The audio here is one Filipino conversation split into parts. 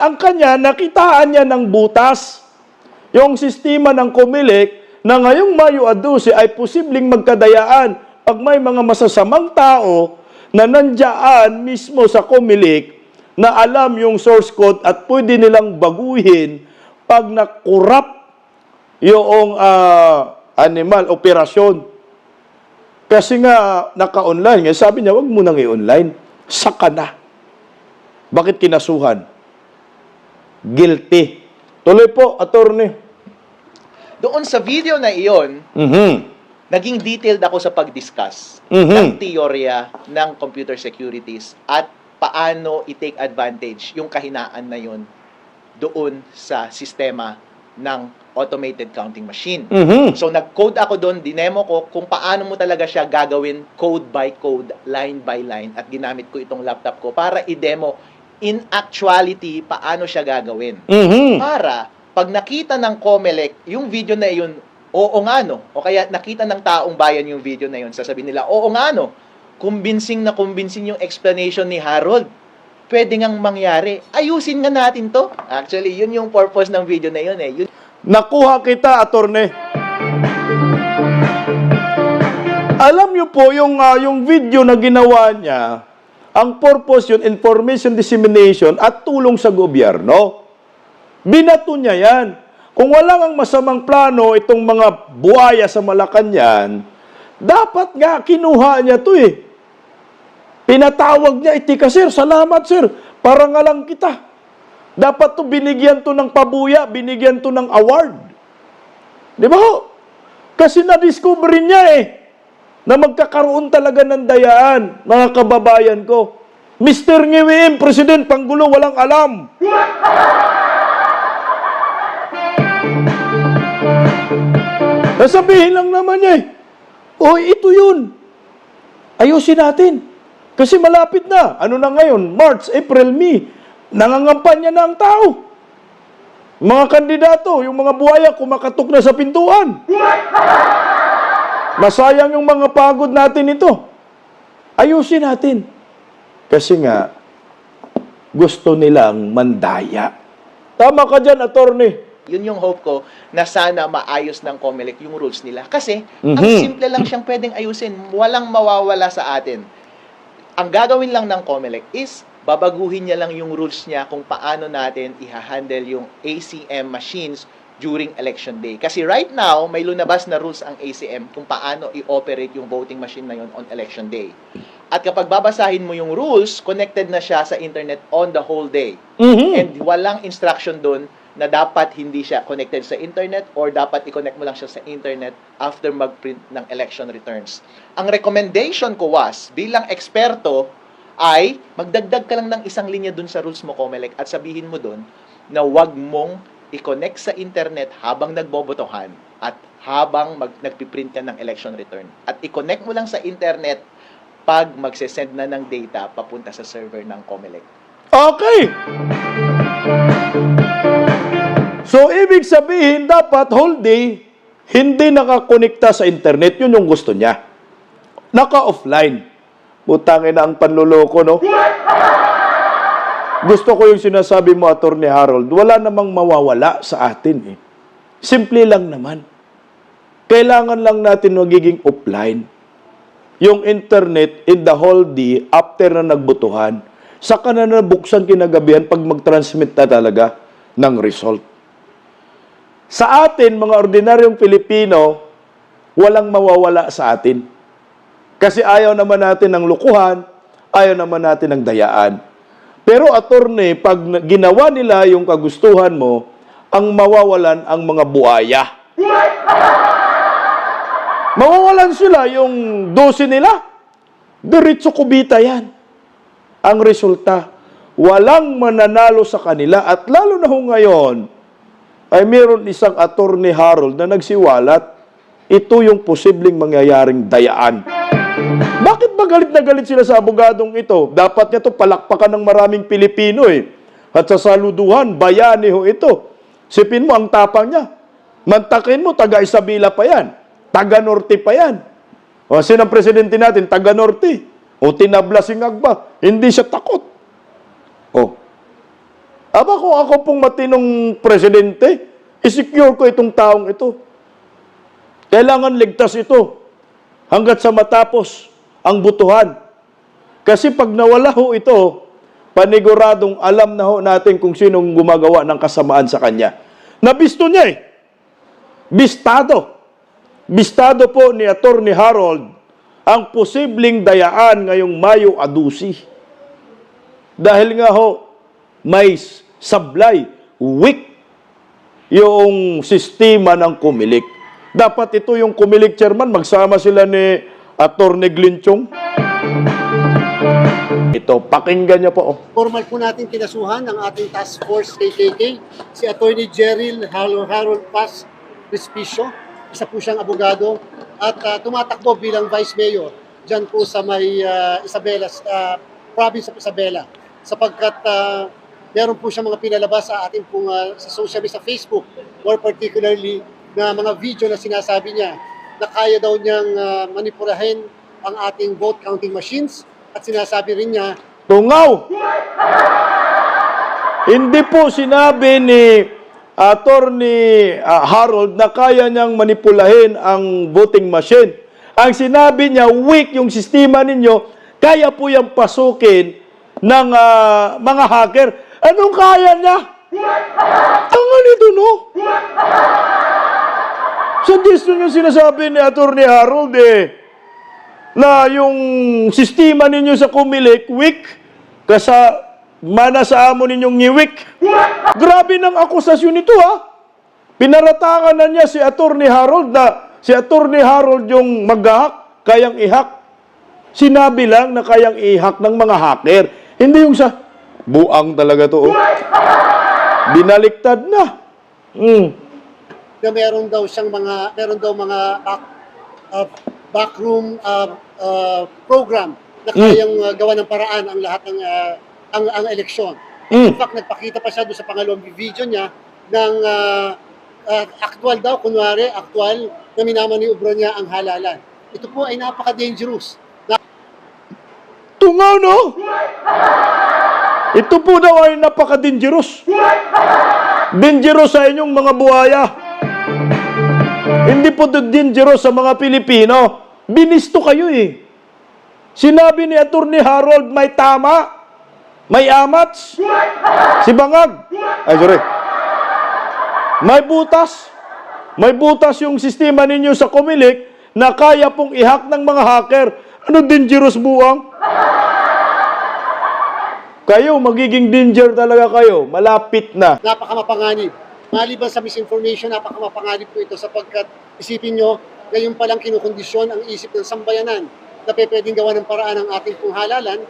ang kanya, nakitaan niya ng butas. Yung sistema ng Comelec na ngayong Mayo a 12 ay posibleng magkadayaan pag may mga masasamang tao na nandiyan mismo sa Comelec na alam yung source code at pwede nilang baguhin pag nakurap yung ah, animal operasyon. Kasi nga naka-online, sabi niya, wag mo nang i-online. Saka na. Bakit kinasuhan? Guilty. Tuloy po, attorney. Doon sa video na iyon, Mhm. naging detailed ako sa pag-discuss Mhm. ng teorya ng computer securities at paano i-take advantage yung kahinaan na yun doon sa sistema ng automated counting machine. Mhm. So nag-code ako doon, dinemo ko kung paano mo talaga siya gagawin code by code, line by line at ginamit ko itong laptop ko para i-demo in actuality paano siya gagawin. Mhm. Para pag nakita ng Comelec yung video na yun, oo nga no, o kaya nakita ng taong bayan yung video na yun, sasabihin nila, oo nga no, convincing na convincing yung explanation ni Harold. Pwede ngang mangyari. Ayusin nga natin to. Actually, yun yung purpose ng video na yun eh. Yun Nakuha kita, attorney. Alam niyo po, yung, ah, yung video na ginawa niya, ang purpose yun, information dissemination at tulong sa gobyerno. Binato niya yan. Kung wala ang masamang plano itong mga buhaya sa Malacanang, dapat nga kinuha niya to eh. Pinatawag niya, itika sir, salamat sir, para nga lang kita. Dapat to binigyan to ng pabuya, binigyan to ng award. Di ba ho? Kasi na-discover niya eh, na magkakaroon talaga ng dayaan, mga kababayan ko. Mr. Ngiwim, President Panggulo, walang alam. Nasabihin lang naman niya eh, oh, ito yun. Ayusin natin. Kasi malapit na. Ano na ngayon? March, April, May. Nangangampanya na ang tao. Mga kandidato, yung mga buhaya kumakatok na sa pintuan. Masayang yung mga pagod natin ito. Ayusin natin. Kasi nga, gusto nilang mandaya. Tama ka dyan, attorney. Yun yung hope ko na sana maayos ng COMELEC yung rules nila. Kasi, ang Mhm. simple lang siyang pwedeng ayusin. Walang mawawala sa atin. Ang gagawin lang ng COMELEC is babaguhin niya lang yung rules niya kung paano natin i-handle yung ACM machines during election day. Kasi right now, may lunabas na rules ang ACM kung paano i-operate yung voting machine na yun on election day. At kapag babasahin mo yung rules, connected na siya sa internet on the whole day. Mhm. And walang instruction doon na dapat hindi siya connected sa internet or dapat i-connect mo lang siya sa internet after mag-print ng election returns. Ang recommendation ko was, bilang eksperto, ay magdagdag ka lang ng isang linya dun sa rules mo, Comelec, at sabihin mo dun na wag mong i-connect sa internet habang nagbobotohan at habang mag, nagpiprint ka ng election return. At i-connect mo lang sa internet pag magsesend na ng data papunta sa server ng Comelec. Okay. So, ibig sabihin, dapat whole day, hindi nakakonekta sa internet. Yun yung gusto niya. Naka-offline. Putangin na ang panluloko, no? Gusto ko yung sinasabi mo, Attorney Harold, wala namang mawawala sa atin, eh. Simple lang naman. Kailangan lang natin magiging offline. Yung internet in the whole day after na nagbutuhan, saka na nabuksan kinagabihan pag mag-transmit na talaga ng result. Sa atin, mga ordinaryong Pilipino, walang mawawala sa atin. Kasi ayaw naman natin ng lukuhan, ayaw naman natin ng dayaan. Pero attorney, pag na- ginawa nila yung kagustuhan mo, ang mawawalan ang mga buaya. Mawawalan sila yung 12 nila. Diretso kubita yan. Ang resulta, walang mananalo sa kanila at lalo na ho ngayon, ay meron isang attorney Harold na nagsiwalat, ito yung posibleng mangyayaring dayaan. Bakit ba galit na galit sila sa abogadong ito? Dapat niya to palakpakan ng maraming Pilipino eh. At sa saluduhan, bayani ho ito. Sipin mo ang tapang niya. Mantakin mo, taga Isabela pa yan. Taga Norte pa yan. O, sino ang presidente natin? Taga Norte. O tinabla si Ngagba. Hindi siya takot. O, Aba kung ako pong matinong presidente, isecure ko itong taong ito. Kailangan ligtas ito hanggat sa matapos ang butuhan. Kasi pag nawala ho ito, paniguradong alam na ho natin kung sinong gumagawa ng kasamaan sa kanya. Nabisto niya eh. Bistado. Bistado po ni Attorney Harold ang posibleng dayaan ngayong Mayo Adusi. Dahil nga ho, may sablay, weak yung sistema ng kumilik. Dapat ito yung kumilik chairman, magsama sila ni Attorney Glinchong. Ito, pakinggan niyo po. oh. Formal po natin kinasuhan ng ating task force KKK, si Attorney Jeril Harold, Harold Paz Respicio. Isa po siyang abogado at ah, tumatakbo bilang Vice Mayor dyan po sa may ah, Isabela, ah, province of Isabela. Sapagkat ah, meron po siyang mga pinalabas sa ating pong ah, sa social media, sa Facebook, more particularly na mga video na sinasabi niya na kaya daw niyang ah, manipulahin ang ating vote counting machines at sinasabi rin niya Tungaw! Hindi po sinabi ni Attorney ah, Harold na kaya niyang manipulahin ang voting machine. Ang sinabi niya, weak yung sistema ninyo, kaya po yung pasukin ng ah, mga hacker. Anong kaya niya? Tanga nito, no? Suggestion yung sinasabi ni Attorney Harold eh, na yung sistema ninyo sa kumilik, weak, kasa mana sa amo ninyong ngiwik. Grabe ng akusasyon nito ha. Pinaratangan na niya si Attorney Harold na si Attorney Harold yung maghahak, kayang ihak. Sinabi lang na kayang ihak ng mga hacker. Hindi yung sa buang talaga to. Oh. Binaliktad na. Mm. Na meron daw siyang mga meron daw mga back, uh, backroom uh, uh, program na kayang uh, gawa ng paraan ang lahat ng uh, ang ang eleksyon. Mm. In fact, nagpakita pa siya doon sa pangalawang video niya ng uh, uh, actual daw, kunwari, actual na minamaniubra niya ang halalan. Ito po ay napaka-dangerous. Tungaw, no? Ito po daw ay napaka-dangerous. Dangerous sa inyong mga buhaya. Hindi po ito dangerous sa mga Pilipino. Binisto kayo eh. Sinabi ni Attorney Harold may tama. May amats. Si Bangag. Ay, sorry. May butas. May butas yung sistema ninyo sa Comelec na kaya pong ihak ng mga hacker. Ano dangerous buwang? Kayo, magiging danger talaga kayo. Malapit na. napakamapanganib. Maliban sa misinformation, napakamapanganib po ito sapagkat isipin nyo, ngayon palang kinukondisyon ang isip ng sambayanan na pe- pwedeng gawa ng paraan ng ating pong halalan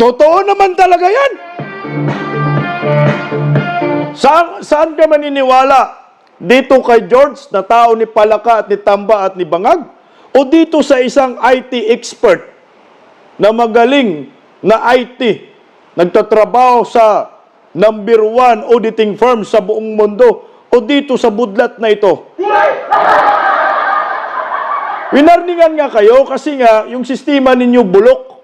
Totoo naman talaga yan. Saan, saan ka maniniwala? Dito kay George na tao ni Palaka at ni Tamba at ni Bangag? O dito sa isang IT expert na magaling na IT, nagtatrabaho sa number one auditing firm sa buong mundo? O dito sa budlat na ito? Winarningan nga kayo kasi nga yung sistema ninyo bulok.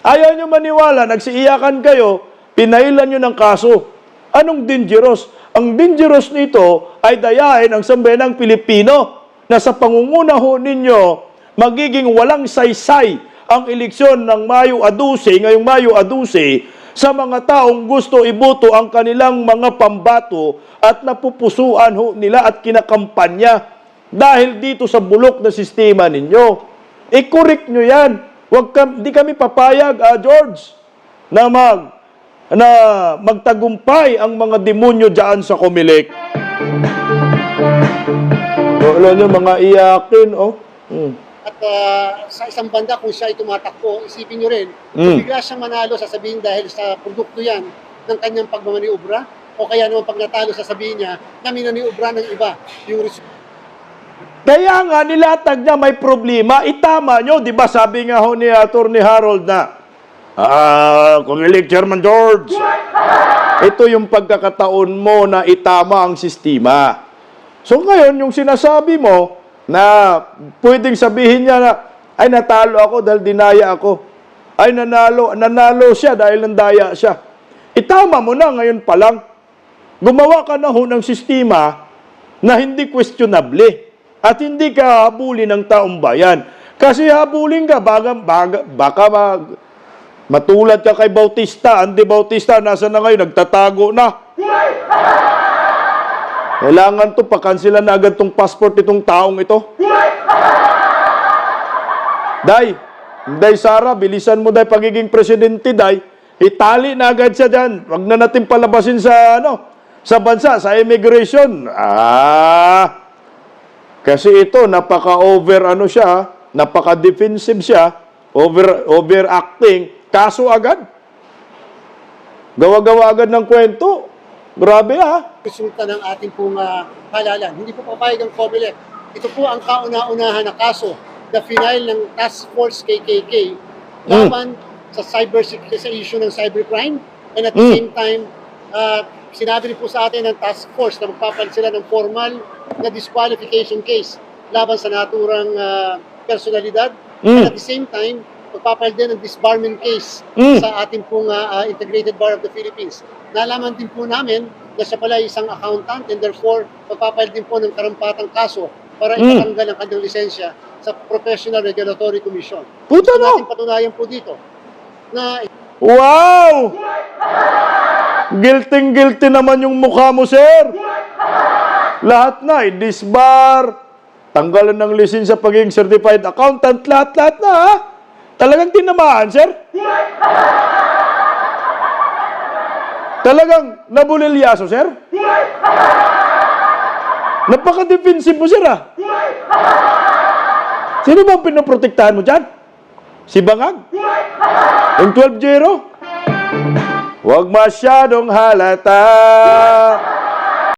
Ayaw nyo maniwala, nagsiiyakan kayo, pinailan nyo ng kaso. Anong dangerous? Ang dangerous nito ay dayain ang sambayanang Pilipino na sa pangunguna ho ninyo, magiging walang saysay ang eleksyon ng Mayo Aduce, ngayong Mayo Aduce, sa mga taong gusto iboto ang kanilang mga pambato at napupusuan ho nila at kinakampanya dahil dito sa bulok na sistema ninyo. I-correct nyo yan. Wag kam, di kami papayag, ah, George, na mag na magtagumpay ang mga demonyo diyan sa Comelec. Wala nyo mga iyakin, oh. Hmm. at ah, sa isang banda kung siya ay tumatakbo, isipin nyo rin, Mm. kung bigla siyang manalo, sasabihin dahil sa produkto yan ng kanyang pagmamaniubra, o kaya naman pag natalo, sasabihin niya na minaniubra ng iba yung res- Kaya nga, nilatag niya may problema. Itama nyo, di ba sabi nga ho ni Atty. Harold na, Ah, elect Chairman George, ito yung pagkakataon mo na itama ang sistema. So ngayon, yung sinasabi mo na pwedeng sabihin niya na, ay natalo ako dahil dinaya ako. Ay nanalo, nanalo siya dahil nandaya siya. Itama mo na ngayon pa lang. Gumawa ka na ho ng sistema na hindi questionable at hindi ka habulin ng taong bayan. Kasi habulin ka, baga, baga, baka mag, matulad ka kay Bautista. Andy Bautista, nasa na ngayon? Nagtatago na. Kailangan to, pakansila na agad tong passport itong taong ito. Day, Day Sara, bilisan mo Day pagiging presidente Day. Itali na agad siya dyan. Huwag na natin palabasin sa ano, sa bansa, sa immigration. Ah, kasi ito, napaka-over ano siya, napaka-defensive siya, over, overacting, kaso agad. Gawa-gawa agad ng kwento. Grabe ah. resulta ng ating pong ah, halalan. Hindi po papayag ang COMELEC. Ito po ang kauna-unahan na kaso na final ng Task Force KKK laban sa cyber sa issue ng cybercrime and at the Mm. same time ah, sinabi rin po sa atin ng task force na magpapalit sila ng formal na disqualification case laban sa naturang ah, personalidad Mm. and at the same time magpapalit din ng disbarment case Mm. sa ating pong ah, ah, Integrated Bar of the Philippines. Nalaman din po namin na siya pala isang accountant and therefore magpapalit din po ng karampatang kaso para Mm. ipatanggal ang kanyang lisensya sa Professional Regulatory Commission. Puta natin no! patunayan po dito na Wow! Guilty-guilty naman yung mukha mo, sir. Lahat na, i-disbar, tanggalan ng lisensya pagiging certified accountant, lahat-lahat na, ha? Talagang tinamaan, sir? Talagang nabulilyaso, sir? Napaka-defensive mo, sir, ah. Sino bang pinoprotektahan mo dyan? Si Bangag? Yung 12-0? Huwag masyadong halata.